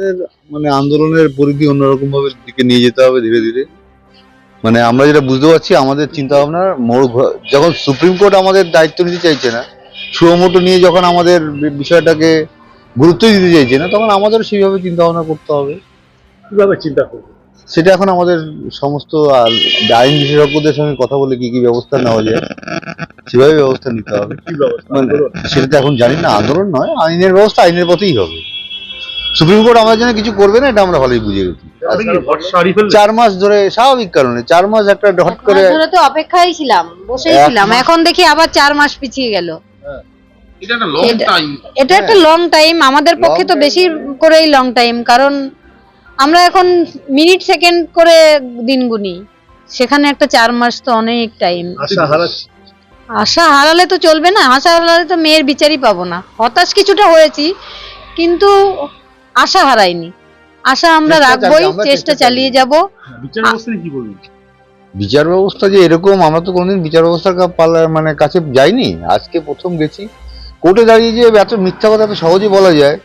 আমাদের মানে আন্দোলনের পরিধি অন্যরকম ভাবে দিকে নিয়ে যেতে হবে ধীরে ধীরে। মানে আমরা যেটা বুঝতে পারছি আমাদের চিন্তা ভাবনার মোড় যখন সুপ্রিম কোর্ট আমাদের দায়িত্ব নিতে চাইছে না সুমোটো নিয়ে যখন আমাদের বিষয়টাকে গুরুত্ব দিতে চাইছে না তখন আমাদের সেইভাবে চিন্তা ভাবনা করতে হবে। কীভাবে চিন্তা করব? সেটা এখন আমাদের সমস্ত আইন বিশেষজ্ঞদের সঙ্গে কথা বলে কি কি ব্যবস্থা নেওয়া যায় সেভাবে ব্যবস্থা নিতে হবে। মানে সেটা তো এখন জানি না আন্দোলন নয় আইনের ব্যবস্থা আইনের পথেই হবে। সুপ্রিম কোর্ট আমাদের জন্য কিছু করবে না এটা আমরা ভালোই বুঝে গেছি? চার মাস ধরে স্বাভাবিক কারণে চার মাস একটা হট করে ধরে তো অপেক্ষায় ছিলাম বসেই ছিলাম এখন দেখি আবার চার মাস পিছিয়ে গেল। এটা একটা লং টাইম এটা একটা লং টাইম আমাদের পক্ষে তো বেশি করেই লং টাইম কারণ আমরা এখন মিনিট সেকেন্ড করে দিন গুনি। সেখানে একটা চার মাস তো অনেক টাইম আশা আশা হারালে তো চলবে না আশা হারালে তো মেয়ের বিচারই পাবো না। হতাশ কিছুটা হয়েছি কিন্তু আশা হারাইনি আশা আমরা রাখবোই চেষ্টা চালিয়ে যাব। বিচার ব্যবস্থা কি বলবেন? বিচার ব্যবস্থা যে এরকম আমরা তো কোনোদিন বিচার ব্যবস্থার মানে কাছে যাইনি। আজকে প্রথম গেছি। কোর্টে দাঁড়িয়ে যে এত মিথ্যা কথা এত সহজে বলা যায়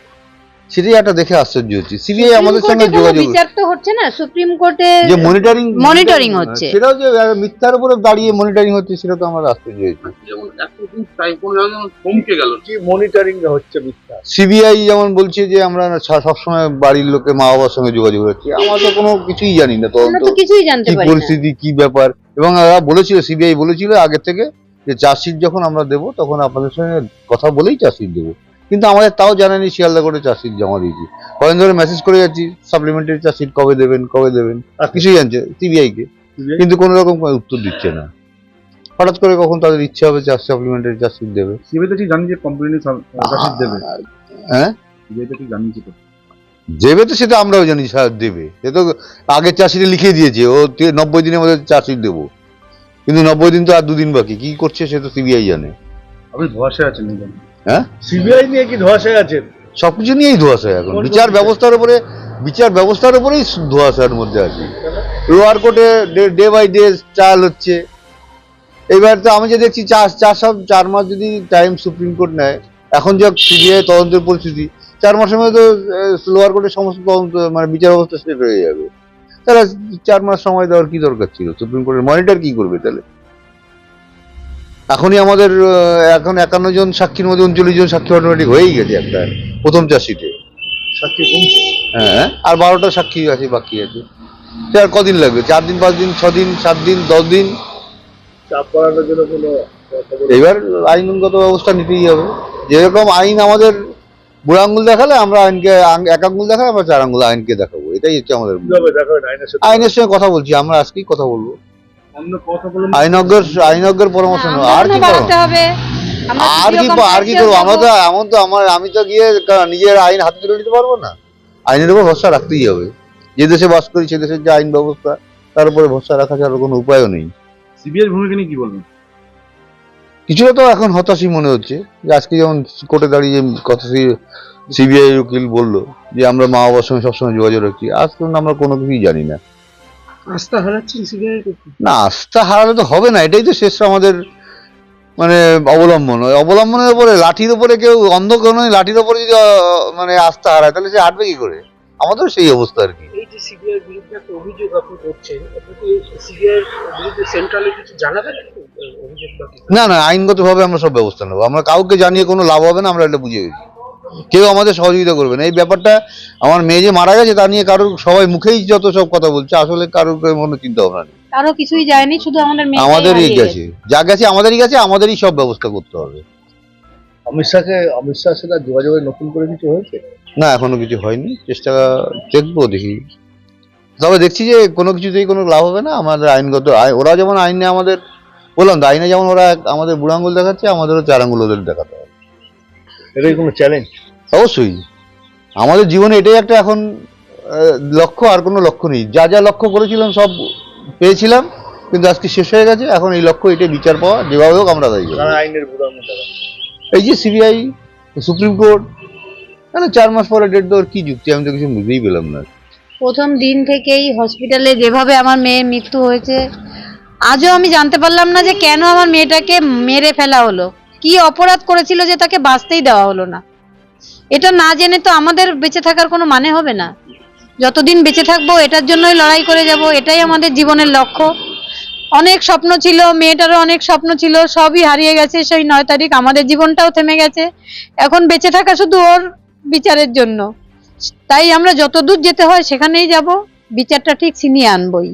সেটাই একটা দেখে আশ্চর্য হচ্ছে সিবিআই আমাদের সঙ্গে যোগাযোগ বিচার তো হচ্ছে না সুপ্রিম কোর্টে যে মনিটরিং Monitoring হচ্ছে। সেটাও যে মিথ্যার উপরে দাঁড়িয়ে মনিটরিং হচ্ছে সেটা তো আমার আশ্চর্য হয়েছে। যেমন এতদিন টাইম কোনো জায়গায় যেমন থমকে গেল। কি মনিটরিং হচ্ছে মিথ্যা? সিবিআই যেমন বলছে যে আমরা সবসময় বাড়ির লোকে মা বাবার সঙ্গে যোগাযোগ রাখছি আমরা তো কোনো কিছুই জানি না আমরা তদন্ত তো কিছুই জানতে পারি না। পরিস্থিতি কি ব্যাপার। এবং ওরা বলেছিল সিবিআই বলেছিল আগে থেকে যে চার্জশিট যখন আমরা দেবো তখন আপনাদের সঙ্গে কথা বলেই চার্জশিট দেবো। কিন্তু আমাদের তাও জানানি শিয়ালদা করে চার্জশিট জমা দিয়েছি। কয়েক ধরে মেসেজ করে যাচ্ছি সাপ্লিমেন্টারি চার্জশিট কবে দেবেন কবে দেবেন আচ্ছা। কিছুই জানছে সিবিআই কে কিন্তু কোনো রকম উত্তর দিচ্ছে না। হঠাৎ করে কখন তাদের ইচ্ছে হবে চার্জ সাপ্লিমেন্টারি চার্জশিট দেবে? সিবিআই তো ঠিক জানি যে চাষির দেবে। হ্যাঁ? সিবিআই তো ঠিক জানিয়েছে তো। দেবে তো সেটা আমরাও জানি স্যার দেবে। সে তো আগের চাষিটা লিখে দিয়েছে ও নব্বই দিনের মধ্যে চাষিট দেবো। কিন্তু নব্বই দিন তো আর দুদিন বাকি কি করছে সে তো সিবিআই জানে। আপনি ধোয়াশায় আছেন। হ্যাঁ? সিবিআই নিয়ে কি ধোয়াশায় আছেন? সবকিছু নিয়েই ধোয়াশা এখন। বিচার ব্যবস্থার উপরে বিচার ব্যবস্থার উপরেই ধোয়াশার মধ্যে আছে। লোয়ার কোর্টে ডে বাই ডে ট্রায়াল হচ্ছে। এবার তো আমি যে দেখছি চার চার সব চার মাস যদি টাইম সুপ্রিম কোর্ট নেয় এখন যা সিবিআই তদন্তের পরিস্থিতি চার মাসের মধ্যে তো লোয়ার কোর্টের সমস্ত তদন্ত মানে বিচার ব্যবস্থা শেষ হয়ে যাবে। তাহলে চার মাস সময় দেওয়ার কি দরকার ছিল? সুপ্রিম কোর্টের মনিটর কি করবে তাহলে? এখনই আমাদের এখন একান্ন জন সাক্ষীর মধ্যে উনচল্লিশ জন সাক্ষী অটোমেটিক হয়েই গেছে একটা প্রথম চাষিতে। সাক্ষী কমছে? হ্যাঁ আর বারোটা সাক্ষী আছে বাকি আছে। সে আর কদিন লাগবে? চার দিন পাঁচ দিন ছ দিন সাত দিন দশ দিন? চাপ করানোর জন্য কোনো এবার আইনগত ব্যবস্থা নিতেই হবে। যেরকম আইন আমাদের বুড়ো আঙ্গুল দেখালে আমরা আইনকে এক আঙ্গুল দেখালে আমরা চার আঙ্গুল আইনকে দেখাবো। এটাই হচ্ছে আমাদের আইনের সঙ্গে কথা বলছি আমরা আজকেই কথা বলব। আইনজ্ঞের আইনজ্ঞের পরামর্শ নেব আর কি বাড়াতে হবে। আর কি আর কি করব? আমরা তো এমন তো আমার আমি তো গিয়ে নিজের আইন হাতে তুলে নিতে পারব না। আইনের উপর ভরসা রাখতেই হবে। যে দেশে বাস করি সে দেশের যে আইন ব্যবস্থা তার উপরে ভরসা রাখা ছাড়া কোনো উপায়ও নেই। সিবিআই ভূমিকা নিয়ে কি বলবেন? কিছুটা তো এখন হতাশই মনে হচ্ছে। যে আজকে যেমন কোর্টে দাঁড়িয়ে কথা সিবিআই উকিল বলল যে আমরা মা বাবার সঙ্গে সবসময় যোগাযোগ রাখছি। আজ পর্যন্ত আমরা কোনো কিছুই জানি না। আস্থা হারাচ্ছেন সিবিআই না আস্থা হারালে তো হবে না এটাই তো শেষ আমাদের মানে অবলম্বন। ওই অবলম্বনের উপরে লাঠির উপরে কেউ অন্ধ কোনো লাঠির উপরে যদি মানে আস্থা হারায় তাহলে সে হাঁটবে কি করে? আমাদের সেই অবস্থা আর কি। এই যে সিবিআই বিরুদ্ধে একটা অভিযোগ আপনি করছেন আপনি কি সিবিআই বিরুদ্ধে সেন্ট্রালে কিছু জানাবেন অভিযোগ বা কিছু? না না আইনগতভাবে আমরা সব ব্যবস্থা নেব। আমরা কাউকে জানিয়ে কোনো লাভ হবে না আমরা এটা বুঝে গেছি কেউ আমাদের সহযোগিতা করবে না। এই ব্যাপারটা আমার মেয়ে যে মারা গেছে তা নিয়ে কারোর সবাই মুখেই যত সব কথা বলছে আসলে কারোর কোনো চিন্তা ভাবনা নেই। কারও কিছুই যায়নি শুধু আমাদের আমাদেরই গেছে। যা গেছে আমাদেরই গেছে আমাদেরই সব ব্যবস্থা করতে হবে। অমিত শাহকে অমিত শাহের সাথে যোগাযোগের নতুন করে কিছু হয়েছে? না এখনও কিছু হয়নি। চেষ্টা দেখব দেখি। তবে দেখছি যে কোনো কিছুতেই কোনো লাভ হবে না। আমাদের আইনগত আই- ওরা যেমন আইনে আমাদের বললাম তো আইনে যেমন ওরা আমাদের বুড়ো আঙ্গুল দেখাচ্ছে আমাদেরও চার আঙ্গুল ওদের দেখাতে এটাই কোনো চ্যালেঞ্জ অবশ্যই। আমাদের জীবনে এটাই একটা এখন লক্ষ্য আর কোনো লক্ষ্য নেই। যা যা লক্ষ্য করেছিলাম সব পেয়েছিলাম কিন্তু আজকে শেষ হয়ে গেছে। এখন এই লক্ষ্য এটাই বিচার পাওয়া যেভাবে হোক আমরা আইনের এই যে সিবিআই সুপ্রিম কোর্ট মানে চার মাস পরে ডেট দেওয়ার কি যুক্তি? আমি তো কিছু বুঝতেই পেলাম না। প্রথম দিন থেকেই হসপিটালে যেভাবে আমার মেয়ের মৃত্যু হয়েছে আজও আমি জানতে পারলাম না যে কেন আমার মেয়েটাকে মেরে ফেলা হলো। কি অপরাধ করেছিল যে তাকে বাঁচতেই দেওয়া হলো না? এটা না জেনে তো আমাদের বেঁচে থাকার কোনো মানে হবে না। যতদিন বেঁচে থাকব, এটার জন্যই লড়াই করে যাব, এটাই আমাদের জীবনের লক্ষ্য। অনেক স্বপ্ন ছিল, মেয়েটারও অনেক স্বপ্ন ছিল, সবই হারিয়ে গেছে সেই নয় তারিখ, আমাদের জীবনটাও থেমে গেছে। এখন বেঁচে থাকা শুধু ওর বিচারের জন্য। তাই আমরা যতদূর যেতে হয় সেখানেই যাব, বিচারটা ঠিক ছিনিয়ে আনবই।